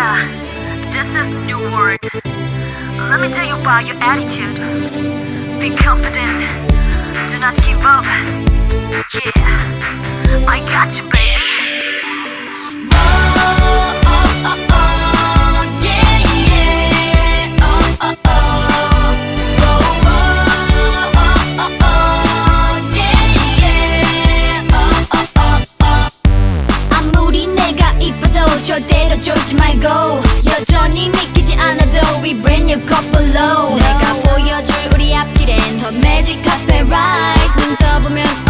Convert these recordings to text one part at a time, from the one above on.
This is New World. Let me tell you about your attitude. Be confident. Do not give up. Yeah, I got you, baby. 굳이 믿기지 않아도 We bring you couple low 내가 보여줄 우리 앞길엔 더 magic cafe ride 눈 떠보면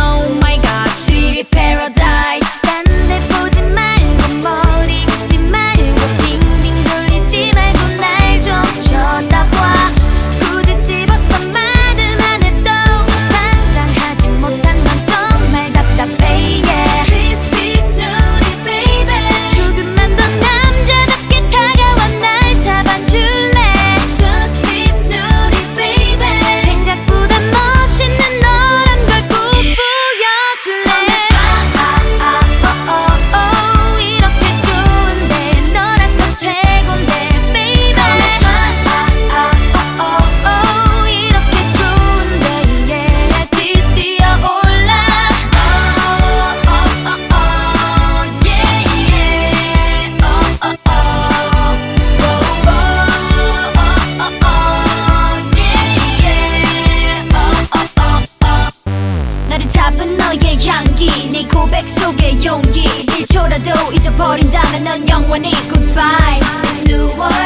용기 1초라도 잊어버린다면 넌 영원히 goodbye. 누워